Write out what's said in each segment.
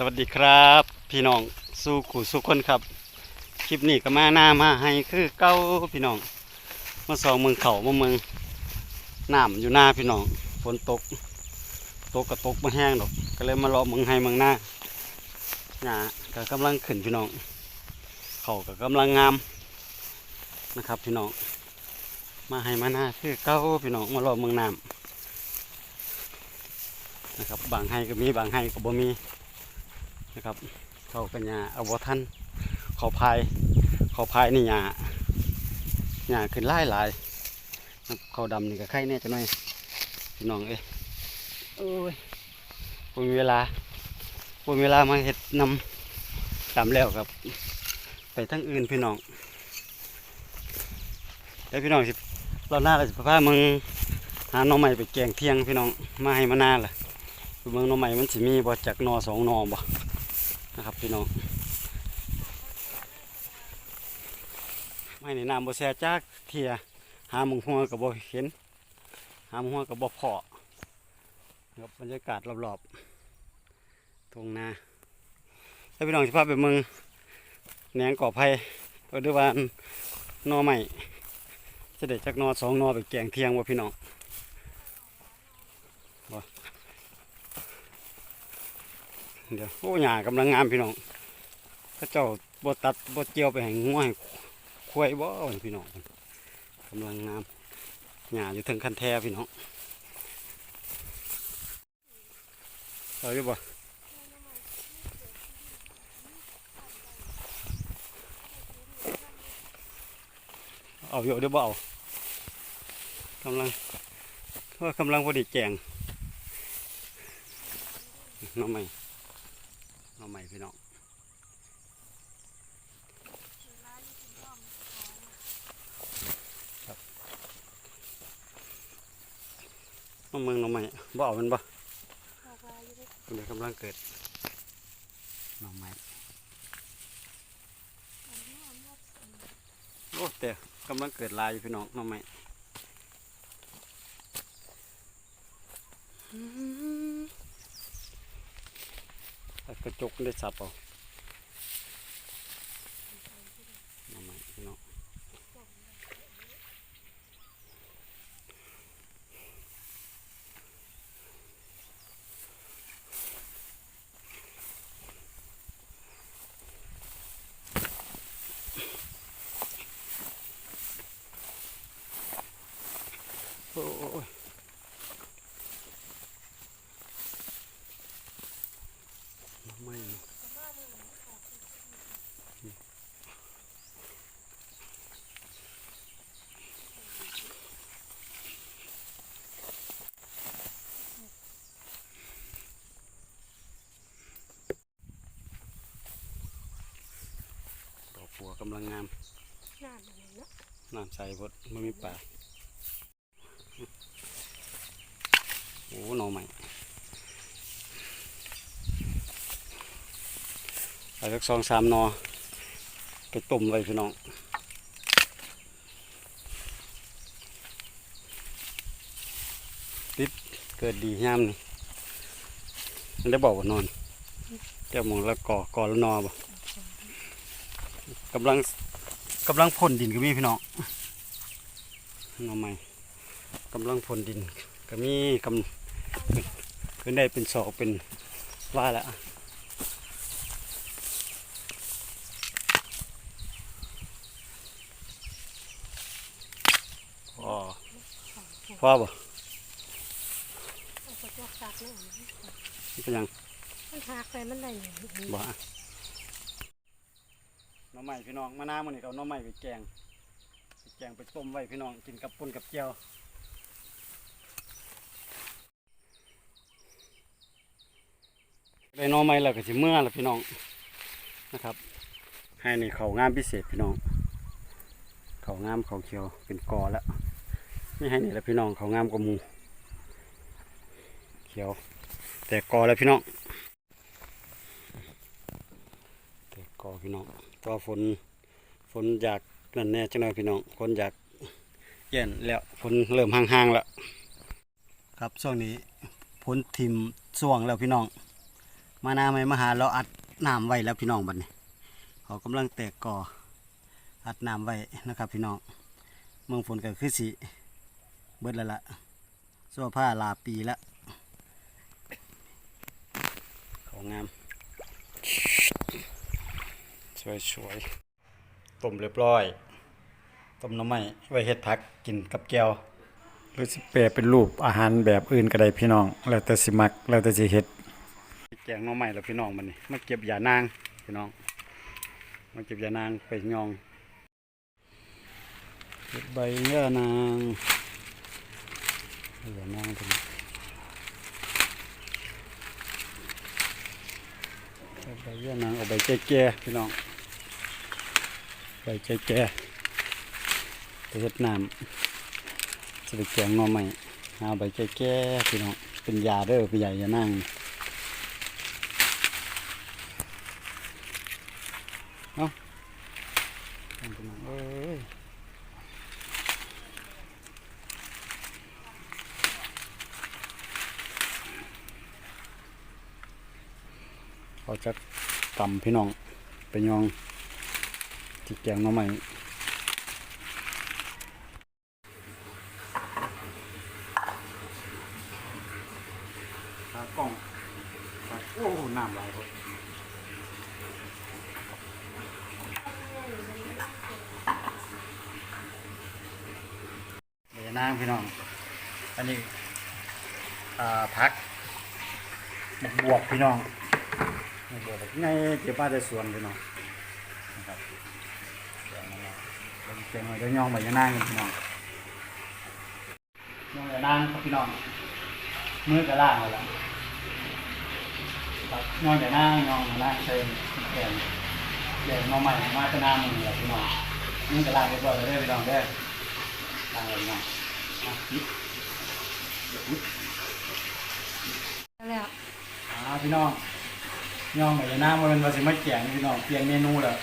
สวัสดีครับ พี่น้องสู้ขู่สู้คนครับ คลิปนี้ก็มาหน้ามาให้คือเก้าพี่น้องมาสองเมืองเขามาเมืองน้ำอยู่หน้าพี่น้องฝนตกตกกระตกมาแห้งดอก ก็เลยมารอเมืองให้เมืองหน้าหญ้าก็กำลังขึ้นพี่น้อง เขาก็กำลังงามนะครับพี่น้อง มาให้มาหน้าคือเก้าพี่น้องมารอเมืองน้ำนะครับบางให้ก็มีบางให้ก็บ่มี นะครับ เขากันหญ้าเอาบ่ทันเขาพายเขาพายนี่หญ้าหญ้าขึ้นหลายหลายเขาดำนี่ก็ไข่แน่จะหน่อยพี่น้องเอ้ยโอ้ยบ่มีเวลาบ่มีเวลามาเฮ็ดนำตามแล้วครับ ไปทั้งอื่นพี่น้องแล้วพี่น้องสิเราหน้าเราสิพามึงหาหน่อใหม่ไปแกงเที่ยงพี่น้องมาให้มาหน้าล่ะเมืองหน่อใหม่มันสิมีบ่จากนอสองนอบ่ นะครับพี่น้องไม่ในน้ำบ่แซ่จักเทียหามงหัวก็บ่เห็น หามงหัวก็บ่พอครับบรรยากาศรอบๆทงนาแล้วพี่น้องสิพาไปเมืองแหนงก่อไผ่ก็ด้วยว่านอใหม่จะได้จักนอสองนอไปแกงเทียงว่าพี่น้อง เดี๋ยวโอ้หญ้ากำลังงามพี่น้องพระเจ้าบ่ตัดบ่เจียวไปให้งัวให้ควายบ่พี่น้องกำลังงามหญ้าอยู่ถึงคันแท้พี่น้องเอาอยู่บ่เอาอยู่เดี๋ยวบ่เอากำลังว่ากำลังพอดีแจงน้องใหม่น้องใหม่ พี่น้องครับน้องเมืองน้องใหม่บ่เอามันบ่เดี๋ยวกำลังเกิดน้องใหม่โอ้แต่กำลังเกิดลายอยู่พี่น้องน้องใหม่ กระจกได้สับเอาน้องใหม่พี่น้องโอ้โอ้ย ดอกบัวกำลังงามน้ำอะไรเนาะน้ำใสพดไม่มีป่าโอ้หน่อใหม่เอาสักสองสามหนอ ไปต้มไว้พี่น้องติดเกิดดีย่ามนี่มันได้บอกว่านอนเจ้ามองแล้วก่อก่อแล้วนอบ่ กำลังกำลังพ่นดินก็มีพี่น้องหน่อใหม่กำลังพ่นดินก็มีกำขึ้นได้เป็นศอกเป็นว่าแล้วพ่อพ่อบ่เอาไปจอกสักนี่มันเป็นหยังมันหักไปมันได้ห นึ่งใหม่พี่น้องมาน้ามันนี่เอาน่อใหม่ไปแกงไปแกงไปต้มไว้พี่น้องกินกับปุ่นกับเจียวได้น่อใหม่แล้วก็สิเมื่อแล้วพี่น้องนะครับ ให้นี่เขางามพิเศษพี่น้อง เขางามเขาเขียวเป็นกอแล้วไม่ให้นี่แหละพี่น้องเขางามกว่ามูเขียว แต่กอแล้วพี่น้องแต่กอพี่น้อง ตัวฝนฝนอยากนั่นแน่จังหน่อยพี่น้องฝนอยากเย็นแล้วฝนเริ่มห่างๆแล้ว ครับช่วงนี้ฝพ้นทิมส่วงแล้วพี่น้อง มานาไม่มาหาเราอัดน้ำไว้แล้วพี่น้องบัดนี้เขากำลังแตกกออัดน้ำไว้นะครับ พี่น้องเมืองฝนก็คือสิเบิดแล้วละเสื้อผ้าลาปีละเขางาม สวยสวยๆต้มเรียบร้อยต้มหน้ำไม้ไว้เฮ็ดผักกินกับแก้วหรือสิแปรเป็นรูปอาหารแบบอื่นก็ได้พี่น้อง แล้วแต่สิมักแล้วแต่สิเฮ็ดแกงหน้ำไม้แล้วพี่น้องมันนี่มาเก็บยานางพี่น้องมาเก็บยานางไปยองเก็บใบยานางใบยานางพี่น้องเก็บใบยานางเอาใบแก่ๆพี่น้อง ใบแก่ไปเฮ็ดน้ำจะไปแกงหน่อใหม่เอาใบแก่ๆพี่น้องเป็นยาเด้อเป็นยายานั่งเอาเอ้ยเขาจะตำพี่น้องไปยอง ที่แกงหน่อไม้ตากล้องตาโอ้น้ำไหลายครับเดี๋ยวน้ำพี่น้อง อันนี้อ่าพักบักบวบพี่น้องบักบวบแบบไงเก็บมาแต่สวนพี่น้องนะครับ เสียงหน่อยจะย่องไปจะนั่งกันพี่น้องย่องจะนั่งครับพี่น้องมือกระล่างเลยละครับย่องจะนั่งย่องจะนั่งเชิญแขนเดี๋ยวน้องใหม่มาจะนั่งมือเลยพี่น้องมือกระล่างเรียบร้อยเลยเด้อพี่น้องเด้อล่างเลยพี่น้องอะยิบยิบแล้วอ่าพี่น้องย่องไปจะนั่งมาเป็นวาสิมาแกงพี่น้องเปลี่ยนเมนูแล้ว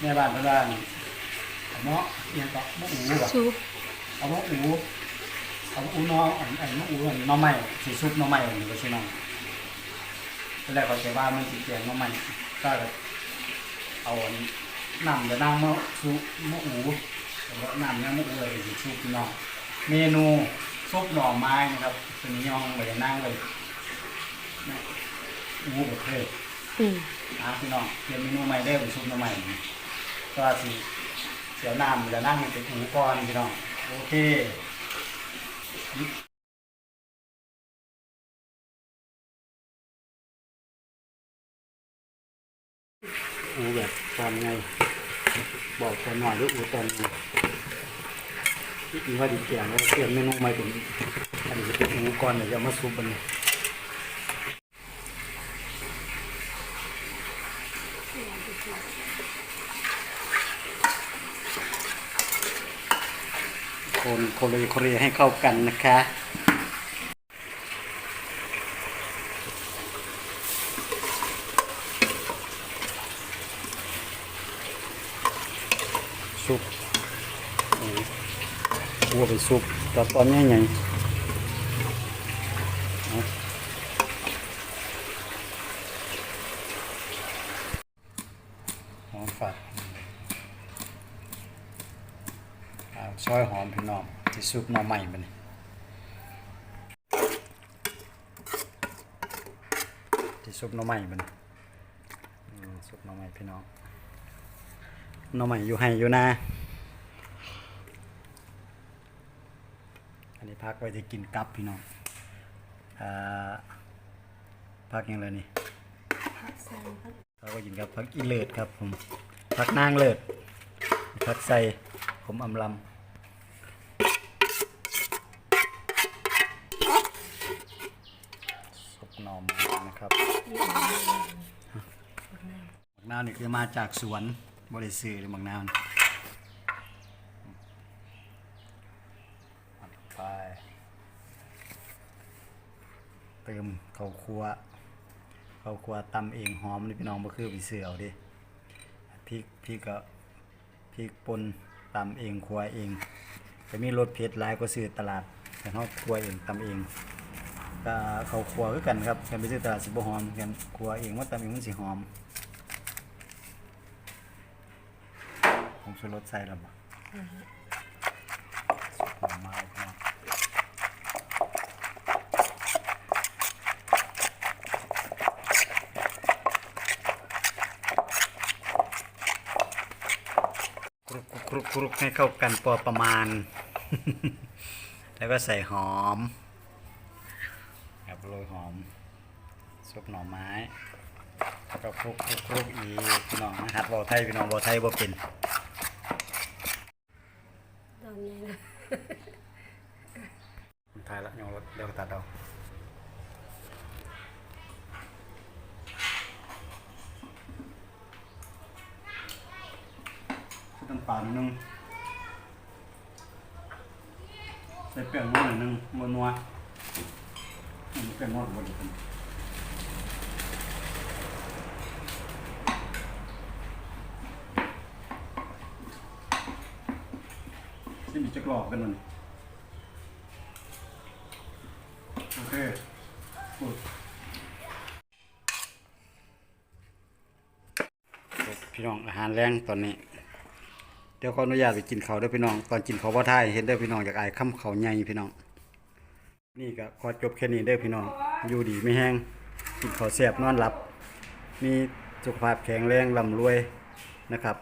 แม่บ้านเพื่อนบ้าน เนาะเอียงก็มะอูแบบซุปเอามะอูเอามะอูน้องอันอันมะอูอันน้องใหม่สีซุปน้องใหม่อันนี้ก็ใช่น้องตอนแรกเขาใจว่ามันสีแกงน้องใหม่ก็เลยเอาอันน้ำจะนั่งมะซุปมะอูแล้วน้ำเนี่ยมะอูเลยสีซุปพี่น้องเมนูซุปหน่อไม้นะครับตัวนี้ย่องไปนั่งเลยนะอูแบบเทศอืมอะพี่น้องเปลี่ยนเมนูใหม่ได้เป็นซุปหน่อไม้นี่ก็สี เสียวน้ำจะนั่งเป็นอูก่อนพี่น้องโอเคอูแบบตอนไง บอกตอนหน่อยหรืออูตอนไงที่ดีว่าดีแก่แล้วเปลี่ยนเมนูใหม่เป็นอันนี้จะเป็นอูก่อนเดี๋ยวมาซุปมันเลย คนโคเรโคเรให้เข้ากันนะคะซุปโอ้วัวเป็นซุปตอนตอนนี้ไงเอาหอมฝัดเอาซอยหอมพี่น้องที่ ซุปหน่อใหม่มันที่ซุปหน่อใหม่มันอืมซุปหน่อใหม่พี่น้องหน่อใหม่อยู่ให้อยู่นาอันนี้พักไว้จะกินกับพี่น้องอ่าพักยังไงนี่ผักใส่ครับพักไว้กินกับพักอีเลิศครับผมพักนางเลิศพักใส่ผมอำลำซุปหน่อไม้นะครับ มักนาวนี่คือมาจากสวนบริสุทธิ์หมักนาวไปเติมข้าวคั่วข้าวคั่วตำเองหอมนี่พี่น้องบ่คือไปซื้อเอาดิพริกพริกก็พริกป่นตำเองคั่วเองจะมีรสเผ็ดหลายกว่าซื้อตลาดแต่เฮาคั่วเองตำเอง ก็เขาครัวคือกันครับกันไปซื้อตลาดสิบหอมกันครัวเองว่าตำเองมันสิหอมผมชูรสใส่แล้วบ่หอมมากครับคลุกคลุกคลุกให้เข้ากันพอประมาณ แล้วก็ใส่หอม มซุปหน่อไม้แล้วก็คลุกคลุกคลุกอีกพี่น้องนะฮัดเบาไทยพี่น้องเบาไทยบ่เป็นตอนนี้นะทายละยองรถเดี๋ยวตัดเอาใส่น้ำปลาหน่อยหนึงใส่เปลือกนัวหน่อยหนึงบนนัวอื มเปลือกนัวกับบนกันซิมีจักรอบกันหน่อยโอเคพูดพี่น้องอาหารแรงตอนนี้ เดี๋ยวขออนุญาตไปกินเขาด้วยพี่น้อง ตอนกินเขาวบ่ทายเห็นเด้พี่น้องอยากอายค่ำเขาใหญ่พี่น้อง นี่ก็ขอจบแค่นี้เด้อพี่น้อง อยู่ดีไม่แห้งกินข้าวแซ่บนอนหลับ มีสุขภาพแข็งแรงร่ำรวยนะครับ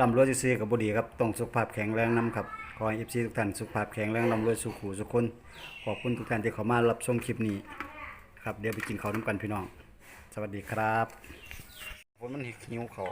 ร่ำรวยซื่อกับบ่ดีครับต้องสุขภาพแข็งแรงนํครับ ขอให้ FC ทุกท่านสุขภาพแข็งแรงร่ำรวยสุขหูสุขคน ขอบคุณทุกท่านที่เข้ามารับชมคลิปนี้ครับเดี๋ยวไปกินข้าวน้ำกันพี่น้อง สวัสดีครับผมมันหิวเขา